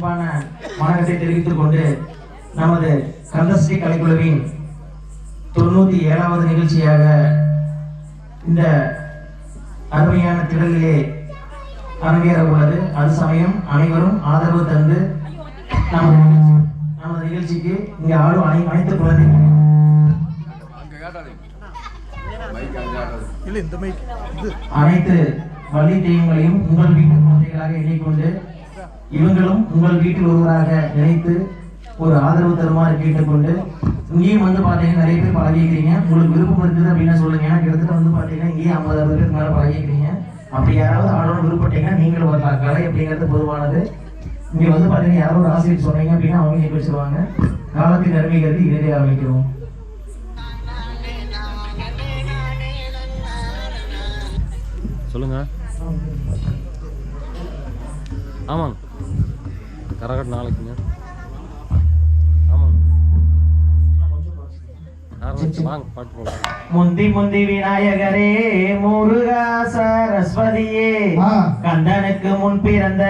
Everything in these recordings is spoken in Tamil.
அன்பான வணக்கத்தை தெரிவித்துக் கொண்டு நமது கந்தஸ்ரீ கலைக்குழுவின் தொண்ணூத்தி ஏழாவது நிகழ்ச்சியாக இந்த அருமையான திடலிலே அரங்கேற உள்ளது அது சமயம் அனைவரும் ஆதரவு தந்து நமது நமது நிகழ்ச்சிக்கு இங்கே ஆடும் அனை அனைத்து குழந்தைகள் அனைத்து வள்ளி தெய்வங்களையும் உங்கள் வீட்டு குழந்தைகளாக எண்ணிக்கொண்டு இவங்களும் உங்கள் வீட்டில் ஒருவராக நினைத்து ஒரு ஆதரவு தருமாறு கேட்டுக்கொண்டு இங்கேயும் வந்து பார்த்தீங்கன்னா நிறைய பேர் பழகிக்கிறீங்க. உங்களுக்கு விருப்பம் இருக்குது அப்படின்னு சொல்லுங்க. ஏன்னா கிட்டத்தட்ட வந்து பார்த்தீங்கன்னா இங்கேயும் ஐம்பது அறுபது பேருக்கு மேலே பழகிக்கிறீங்க. அப்படி யாராவது ஆடணும் விருப்பப்பட்டீங்கன்னா நீங்களும் வரலாம். கலை அப்படிங்கிறது பொதுவானது. இங்கே வந்து பார்த்தீங்கன்னா யாரோ ஒரு ஆசிரியர் சொன்னீங்க அப்படின்னா அவங்க எப்படி சொல்லுவாங்க காலத்தின் அருமை கருதி இறுதி ஆரம்பிக்கிறோம். சொல்லுங்க. ஆமாங்க கரகட் நாளைக்குங்க முந்தி முந்தி விநாயகரே முருகா சரஸ்வதியே. கந்தனுக்கு முன் பிறந்த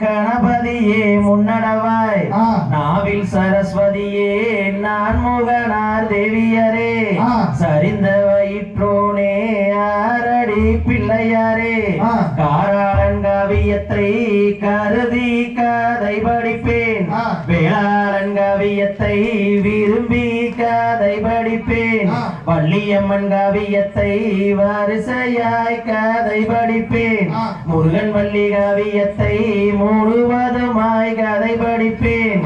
கணபதியே முன்னடவாய். நாவில் சரஸ்வதியே நான் முகனார் தேவியரே. சரிந்த வயிற்றோனே ஆரடி பிள்ளையாரே ஆ. காவியத்தை கருதி கதை படிப்பேன். வேளாளன் காவியத்தை விரும்பி கதை படிப்பேன். வள்ளியம்மன் காவியத்தை வரிசையாய் கதை படிப்பேன். முருகன் வள்ளி காவியத்தை முழுவதுமாய் கதை படிப்பேன்.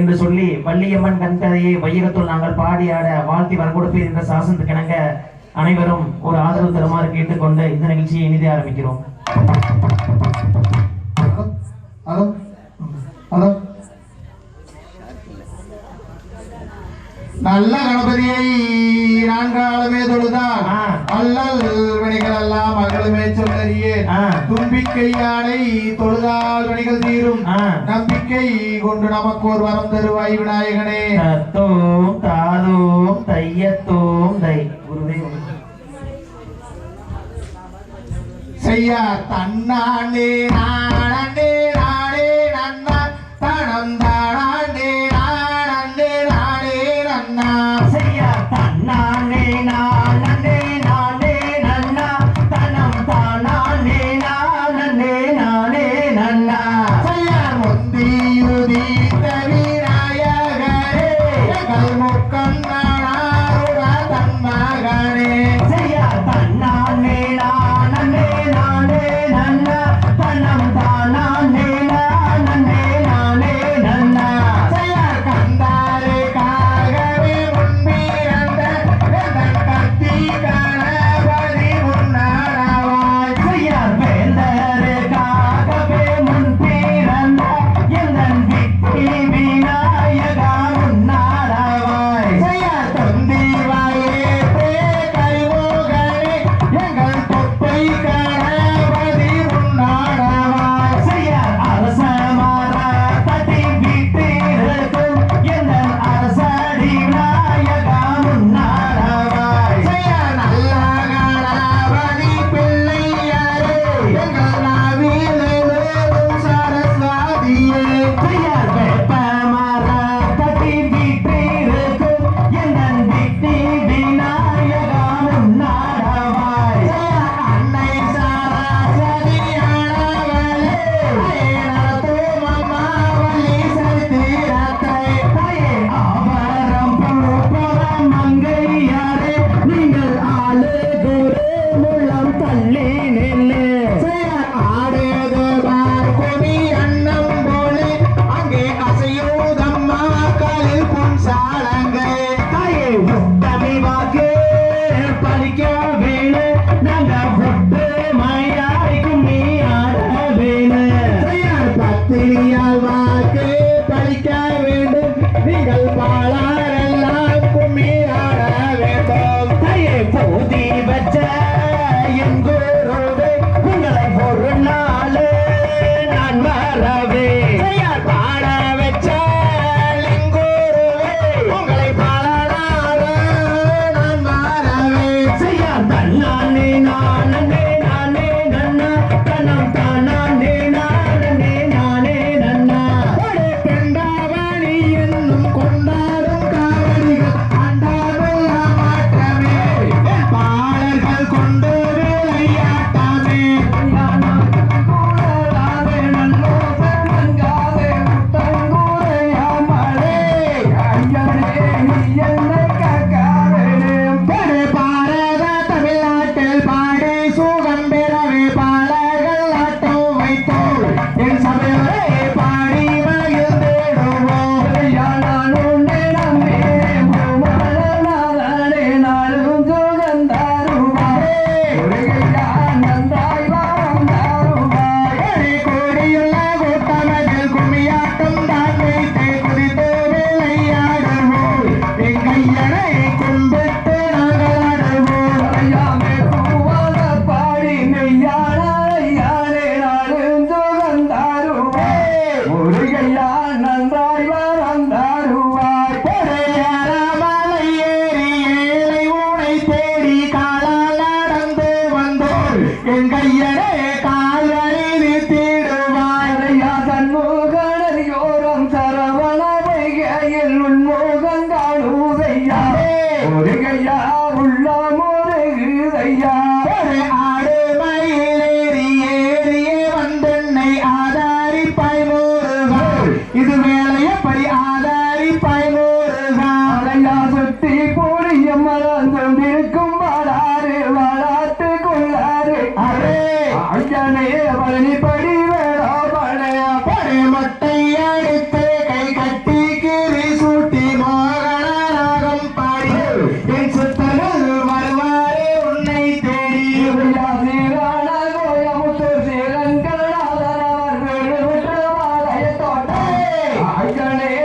என்று சொல்லி வள்ளியம்மன் கண்கதையை வையகத்துள் நாங்கள் பாடி ஆட வாழ்த்தி வரக்கொடுப்பேன் என்ற சாசனத்துக்கிணங்க அனைவரும் ஒரு ஆதரவு தருமாறு கேட்டுக்கொண்டு இந்த நிகழ்ச்சியை இனிதே ஆரம்பிக்கிறோம் ஹலோ ஹலோ நல்ல கணபதியை நான்காலமே தொழுதான். அல்லல் வினைகள் எல்லாம் மகளுமே சொல்லறியே ஆ. தும்பிக்கை யானை தொழுதால் வினைகள் தீரும். நம்பிக்கை கொண்டு நமக்கு ஒரு வரம் தருவாய் விநாயகனே. தத்தோம் தாதோம் தையத்தோம் தை செய்ய தன்னாண்டே நானண்டே நாடே நன்னா தனம் ஐயா ஆடு மயிலேறி ஏறியே வந்தென்னை ஆதாரி பயமூறுகா இது வேலையப்படி ஆதாரி பயமூறுகா அலையா சுத்தி பூரிய மரம் கொண்டிருக்கும் வாடாறு வாடாட்டு கொள்ளாறு. அரே. ஐயனே பழனி படி வேடா பழைய படை மட்டை அண்ணனே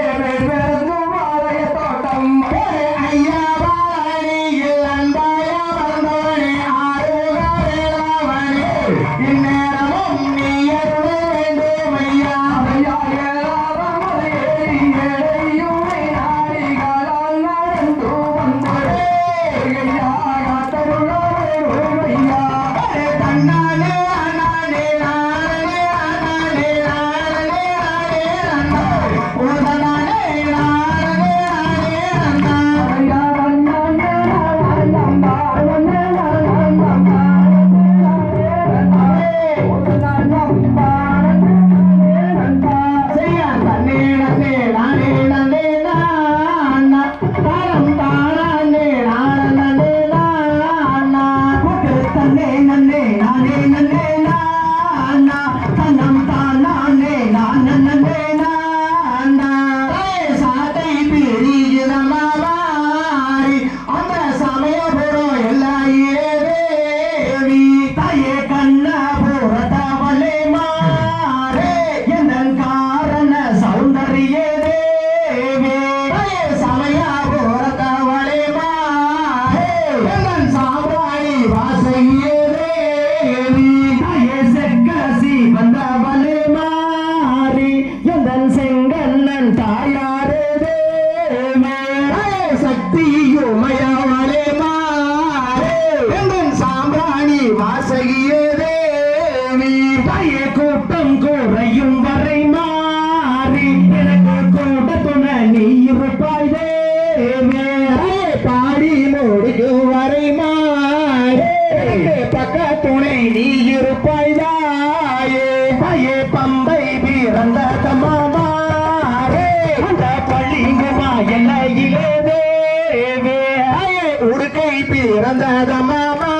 இல்லாத மாமா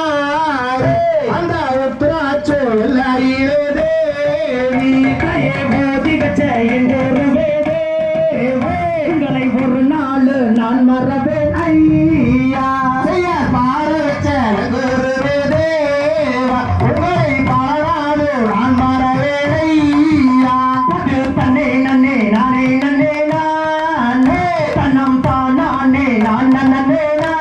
அந்த உத்ராச்சோ எல்லாரிலே தேவி போதிகச்ச என்று உங்களை ஒரு நாள் நான் மறவேன் ஐயா. நானே நானே. நான் தன்னம் தானே நான் நன்னே நான்.